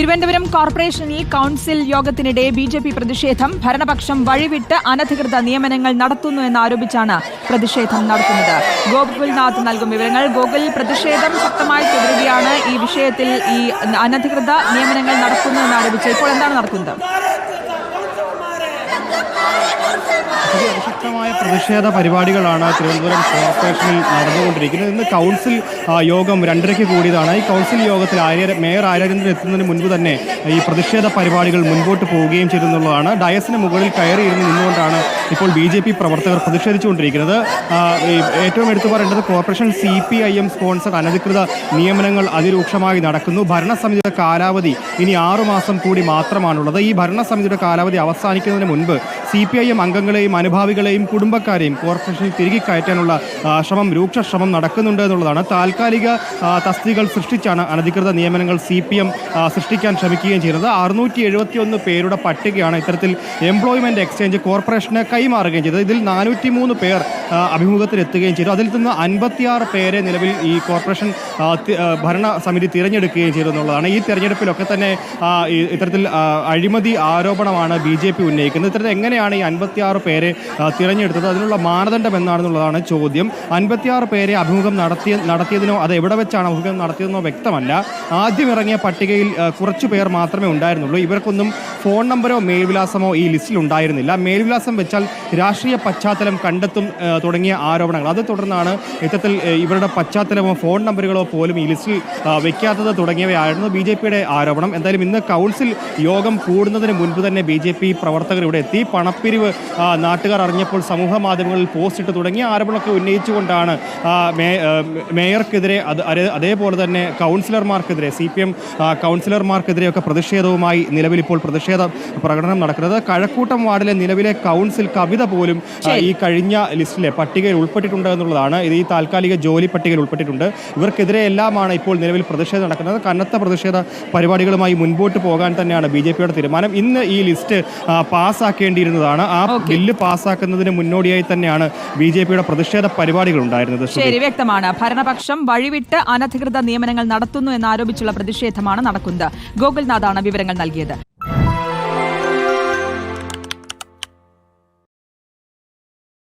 തിരുവനന്തപുരം കോർപ്പറേഷനിൽ കൌൺസിൽ യോഗത്തിനിടെ B J P പ്രതിഷേധം. ഭരണപക്ഷം വഴിവിട്ട് അനധികൃത നിയമനങ്ങൾ നടത്തുന്നു എന്നാരോപിച്ചാണ് പ്രതിഷേധം നടത്തുന്നത്. ഗോകുൽനാഥ് നൽകും വിവരങ്ങൾ. ഗോകുൽ പ്രതിഷേധം ശക്തമായി തുടരുകയാണ്. ഈ വിഷയത്തിൽ ഈ അനധികൃത നിയമനങ്ങൾ നടക്കുന്നു എന്നാരോപിച്ച് ഇപ്പോൾ എന്താണ് നടക്കുന്നത്? അതിശക്തമായ പ്രതിഷേധ പരിപാടികളാണ് തിരുവനന്തപുരം കോർപ്പറേഷനിൽ നടന്നുകൊണ്ടിരിക്കുന്നത്. ഇന്ന് കൗൺസിൽ യോഗം രണ്ടരയ്ക്ക് കൂടിയതാണ്. ഈ കൗൺസിൽ യോഗത്തിൽ ആര്യ മേയർ ആര്യരന്ദ്രൻ എത്തുന്നതിന് മുൻപ് തന്നെ ഈ പ്രതിഷേധ പരിപാടികൾ മുൻപോട്ട് പോവുകയും ചെയ്തെന്നുള്ളതാണ് ഡയസിന് മുകളിൽ കയറി ഇരുന്ന് നിന്നുകൊണ്ടാണ് ഇപ്പോൾ ബി ജെ പി പ്രവർത്തകർ പ്രതിഷേധിച്ചുകൊണ്ടിരിക്കുന്നത്. ഏറ്റവും എടുത്തു പറയേണ്ടത് corporation C P I M sponsor അനധികൃത നിയമനങ്ങൾ അതിരൂക്ഷമായി നടക്കുന്നു. ഭരണസമിതിയുടെ കാലാവധി ഇനി ആറുമാസം കൂടി മാത്രമാണുള്ളത്. ഈ ഭരണസമിതിയുടെ കാലാവധി അവസാനിക്കുന്നതിന് മുൻപ് സി പി ഐ എം അംഗങ്ങളെയും അനുഭാവികളെയും കുടുംബക്കാരെയും കോർപ്പറേഷനിൽ തിരികെ കയറ്റാനുള്ള ശ്രമം രൂക്ഷ ശ്രമം നടക്കുന്നുണ്ട് എന്നുള്ളതാണ്. താൽക്കാലിക തസ്തികൾ സൃഷ്ടിച്ചാണ് അനധികൃത നിയമനങ്ങൾ സി പി എം സൃഷ്ടിക്കാൻ ശ്രമിക്കുകയും ചെയ്യുന്നത്. അറുന്നൂറ്റി എഴുപത്തി ഒന്ന് പേരുടെ പട്ടികയാണ് ഇത്തരത്തിൽ എംപ്ലോയ്മെന്റ് എക്സ്ചേഞ്ച് കോർപ്പറേഷന് കൈമാറുകയും ചെയ്തത്. ഇതിൽ നാനൂറ്റി മൂന്ന് പേർ അഭിമുഖത്തിലെത്തുകയും ചെയ്തു. അതിൽ നിന്ന് അൻപത്തിയാറ് പേരെ നിലവിൽ ഈ കോർപ്പറേഷൻ ഭരണ സമിതി തിരഞ്ഞെടുക്കുകയും ചെയ്തു എന്നുള്ളതാണ്. ഈ തെരഞ്ഞെടുപ്പിലൊക്കെ തന്നെ ഇത്തരത്തിൽ അഴിമതി ആരോപണമാണ് ബി ജെ പി ഉന്നയിക്കുന്നത്. ഇത്തരത്തിൽ എങ്ങനെയാണ് ഈ അൻപത്തിയാറ് പേരെ തിരഞ്ഞെടുത്തത്? അതിനുള്ള മാനദണ്ഡം എന്താണെന്നുള്ളതാണ് ചോദ്യം. അൻപത്തിയാറ് പേരെ അഭിമുഖം നടത്തിയ നടത്തിയതിനോ അത് എവിടെ വെച്ചാണ് അഭിമുഖം നടത്തിയതെന്നോ വ്യക്തമല്ല. ആദ്യം ഇറങ്ങിയ പട്ടികയിൽ കുറച്ച് പേർ മാത്രമേ ഉണ്ടായിരുന്നുള്ളൂ. ഇവർക്കൊന്നും ഫോൺ നമ്പറോ മേൽവിലാസമോ ഈ ലിസ്റ്റിൽ ഉണ്ടായിരുന്നില്ല. മേൽവിലാസം വെച്ചാൽ രാഷ്ട്രീയ പശ്ചാത്തലം കണ്ടെത്തും തുടങ്ങിയ ആരോപണങ്ങൾ. അത് തുടർന്നാണ് ഇത്തരത്തിൽ ഇവരുടെ പശ്ചാത്തലമോ ഫോൺ നമ്പറുകളോ പോലും ഈ ലിസ്റ്റിൽ വെക്കാത്തത് തുടങ്ങിയവയായിരുന്നു ബി ജെ പിയുടെ ആരോപണം. എന്തായാലും ഇന്ന് കൗൺസിൽ യോഗം കൂടുന്നതിന് മുൻപ് തന്നെ ബി ജെ പി പ്രവർത്തകർ ഇവിടെ എത്തി. പണപ്പിരിവ് നാട്ടുകാർ അറിഞ്ഞപ്പോൾ സമൂഹ മാധ്യമങ്ങളിൽ പോസ്റ്റ് ഇട്ട് തുടങ്ങിയ ആരോപണമൊക്കെ ഉന്നയിച്ചുകൊണ്ടാണ് മേയർക്കെതിരെ അത് അതേപോലെ തന്നെ കൗൺസിലർമാർക്കെതിരെ സി പി എം കൗൺസിലർമാർക്കെതിരെയൊക്കെ പ്രതിഷേധവുമായി നിലവിൽ ഇപ്പോൾ പ്രതിഷേധ പ്രകടനം നടക്കുന്നത്. കഴക്കൂട്ടം വാർഡിലെ നിലവിലെ കൗൺസിൽ കവിത പോലും ഈ കഴിഞ്ഞ ലിസ്റ്റിലെ പട്ടികയിൽ ഉൾപ്പെട്ടിട്ടുണ്ട് എന്നുള്ളതാണ്. ഇത് ഈ താൽക്കാലിക ജോലി പട്ടികയിൽ ഉൾപ്പെട്ടിട്ടുണ്ട്. ഇവർക്കെതിരെ എല്ലാമാണ് ഇപ്പോൾ നിലവിൽ പ്രതിഷേധം നടക്കുന്നത്. കനത്ത പ്രതിഷേധ പരിപാടികളുമായി മുൻപോട്ട് പോകാൻ തന്നെയാണ് ബി ജെ പിയുടെ തീരുമാനം. ഇന്ന് ഈ ലിസ്റ്റ് ആ, പാസ്സാക്കേണ്ടിയിരുന്നതാണ് ആ ബില്ല് പാസ്സാക്കുന്നതിന് മുന്നോടിയായി തന്നെയാണ് ബി ജെ പിയുടെ പ്രതിഷേധ പരിപാടികൾ ഉണ്ടായിരുന്നത് ശരി വ്യക്തമാണ്. ഭരണപക്ഷം വഴിവിട്ട് അനധികൃത നിയമനങ്ങൾ നടത്തുന്നു എന്നാരോപിച്ചുള്ള പ്രതിഷേധമാണ് നടക്കുന്നത്. ഗോകുൽനാഥാണ് വിവരങ്ങൾ നൽകിയത്.